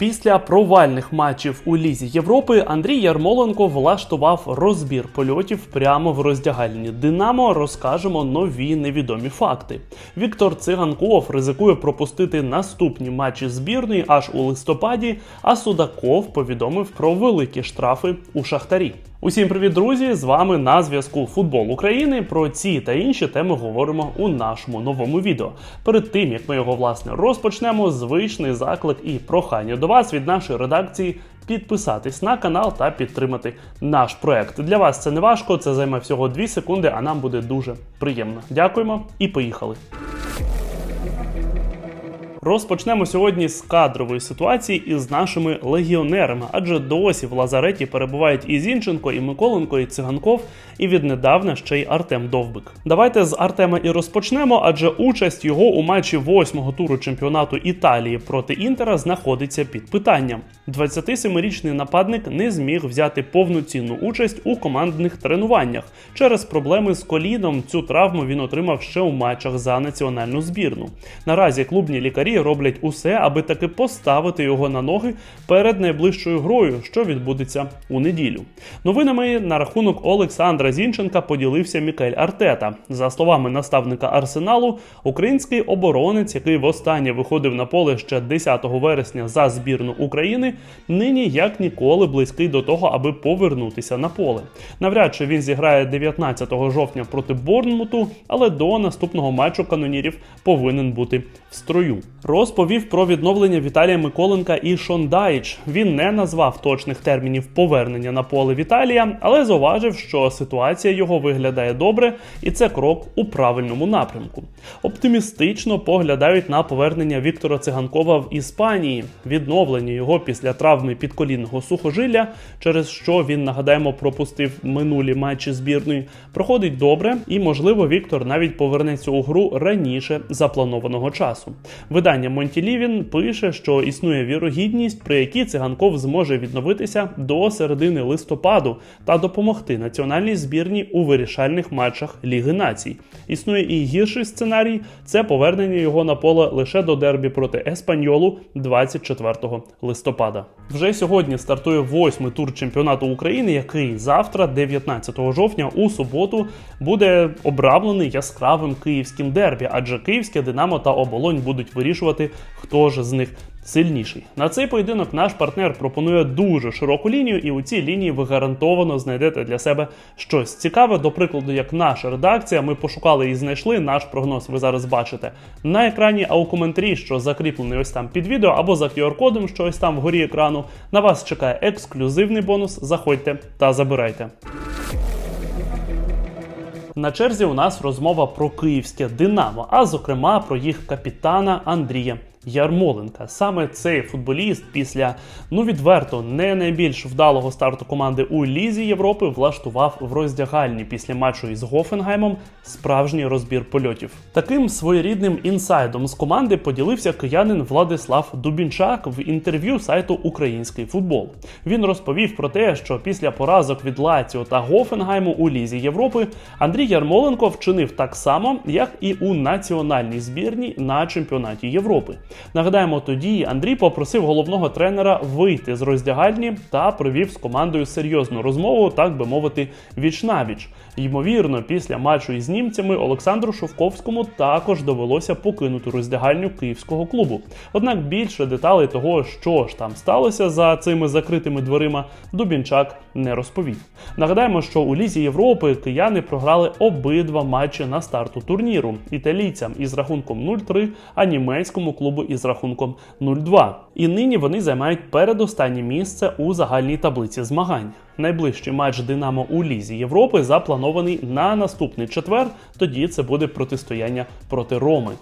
Після провальних матчів у Лізі Європи Андрій Ярмоленко влаштував розбір польотів прямо в роздягальні. Динамо розкажемо нові невідомі факти. Віктор Циганков ризикує пропустити наступні матчі збірної аж у листопаді. А Судаков повідомив про великі штрафи у Шахтарі. Усім привіт, друзі! З вами на зв'язку Футбол України. Про ці та інші теми говоримо у нашому новому відео. Перед тим як ми його власне розпочнемо, звичний заклик і прохання до вас від нашої редакції підписатись на канал та підтримати наш проект. Для вас це не важко, це займе всього 2 секунди, а нам буде дуже приємно. Дякуємо і поїхали. Розпочнемо сьогодні з кадрової ситуації із нашими легіонерами, адже досі в лазареті перебувають і Зінченко, і Миколенко, і Циганков, і віднедавна ще й Артем Довбик. Давайте з Артема і розпочнемо, адже участь його у матчі восьмого туру чемпіонату Італії проти Інтера знаходиться під питанням. 27-річний нападник не зміг взяти повноцінну участь у командних тренуваннях. Через проблеми з коліном цю травму він отримав ще у матчах за національну збірну. Наразі клубні лікарі роблять усе, аби таки поставити його на ноги перед найближчою грою, що відбудеться у неділю. Новинами на рахунок Олександра Зінченка поділився Мікель Артета. За словами наставника Арсеналу, український оборонець, який востаннє виходив на поле ще 10 вересня за збірну України, нині як ніколи близький до того, аби повернутися на поле. Навряд чи він зіграє 19 жовтня проти Борнмуту, але до наступного матчу канонірів повинен бути в строю. Розповів про відновлення Віталія Миколенка і Шондайч. Він не назвав точних термінів повернення на поле Віталія, але зауважив, що ситуація його виглядає добре, і це крок у правильному напрямку. Оптимістично поглядають на повернення Віктора Циганкова в Іспанії, відновлення його після травми підколінного сухожилля, через що він нагадаємо пропустив минулі матчі збірної. Проходить добре, і можливо Віктор навіть повернеться у гру раніше запланованого часу. Видання Монтілівін пише, що існує вірогідність, при якій циганков зможе відновитися до середини листопаду та допомогти національній збірні у вирішальних матчах Ліги Націй. Існує і гірший сценарій це повернення його на поле лише до дербі проти Еспаньолу 24 листопада. Вже сьогодні стартує восьмий тур чемпіонату України, який завтра, 19 жовтня, у суботу, буде обрамлений яскравим київським дербі, адже київське Динамо та Оболонь будуть вирішувати, хто ж з них сильніший. На цей поєдинок наш партнер пропонує дуже широку лінію, і у цій лінії ви гарантовано знайдете для себе щось цікаве. До прикладу, як наша редакція, ми пошукали і знайшли наш прогноз. Ви зараз бачите на екрані, а у коментарі, що закріплений ось там під відео, або за QR-кодом, що ось там вгорі екрану. На вас чекає ексклюзивний бонус. Заходьте та забирайте. На черзі у нас розмова про київське Динамо, а зокрема про їх капітана Андрія Ярмоленка. Саме цей футболіст після ну відверто не найбільш вдалого старту команди у Лізі Європи влаштував в роздягальні після матчу із Гофенгаймом справжній розбір польотів. Таким своєрідним інсайдом з команди поділився киянин Владислав Дубінчак в інтерв'ю сайту Український футбол. Він розповів про те, що після поразок від Лаціо та Гофенгайму у Лізі Європи Андрій Ярмоленко вчинив так само, як і у національній збірні на чемпіонаті Європи. Нагадаємо, тоді Андрій попросив головного тренера вийти з роздягальні та провів з командою серйозну розмову, так би мовити, віч навіч. Ймовірно, після матчу із німцями Олександру Шовковському також довелося покинути роздягальню київського клубу. Однак більше деталей того, що ж там сталося за цими закритими дверима, Дубінчак не розповів. Нагадаємо, що у Лізі Європи кияни програли обидва матчі на старту турніру італійцям із рахунком 0-3, а німецькому клубу із рахунком 0-2. І нині вони займають передостаннє місце у загальній таблиці змагань. Найближчий матч Динамо у Лізі Європи запланований на наступний четвер. Тоді це буде протистояння проти Роми.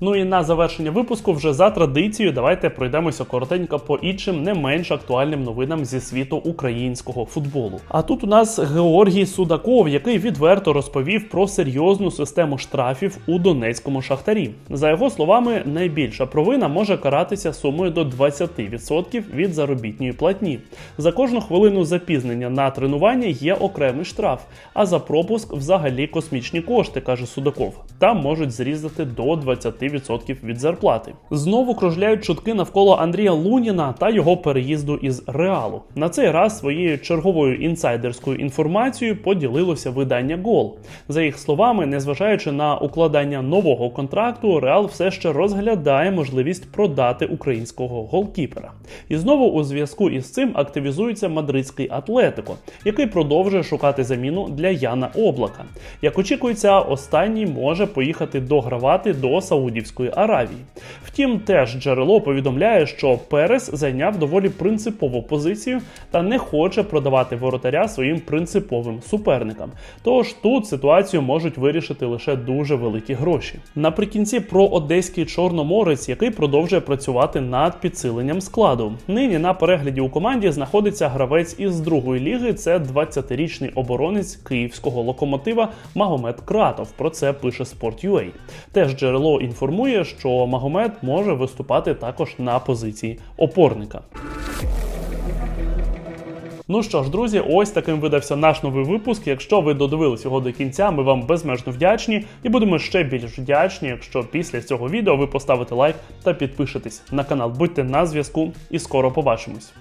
Ну і на завершення випуску, вже за традицією, давайте пройдемося коротенько по іншим не менш актуальним новинам зі світу українського футболу. А тут у нас Георгій Судаков, який відверто розповів про серйозну систему штрафів у Донецькому шахтарі. За його словами, найбільша провина може каратися сумою до 20% від заробітної платні. За кожну хвилину запізнення на тренування є окремий штраф, а за пропуск взагалі космічні кошти, каже Судаков. Там можуть зрізати до 20 10% від зарплати. Знову кружляють чутки навколо Андрія Луніна та його переїзду із Реалу. На цей раз своєю черговою інсайдерською інформацією поділилося видання Гол. За їх словами, незважаючи на укладання нового контракту, Реал все ще розглядає можливість продати українського голкіпера. І знову у зв'язку із цим активізується мадридський Атлетико, який продовжує шукати заміну для Яна Облака. Як очікується, останній може поїхати догравати до Саудівської Аравії. Втім, теж джерело повідомляє, що Перес зайняв доволі принципову позицію та не хоче продавати воротаря своїм принциповим суперникам. Тож тут ситуацію можуть вирішити лише дуже великі гроші. Наприкінці про одеський чорноморець, який продовжує працювати над підсиленням складу. Нині на перегляді у команді знаходиться гравець із другої ліги. Це 20-річний оборонець київського локомотива Магомед Кратов. Про це пише Sport.ua. Теж джерело інформує, що Магомед може виступати також на позиції опорника. Ну що ж, друзі, ось таким видався наш новий випуск. Якщо ви додивились його до кінця, ми вам безмежно вдячні і будемо ще більш вдячні, якщо після цього відео ви поставите лайк та підпишетесь на канал. Будьте на зв'язку і скоро побачимось.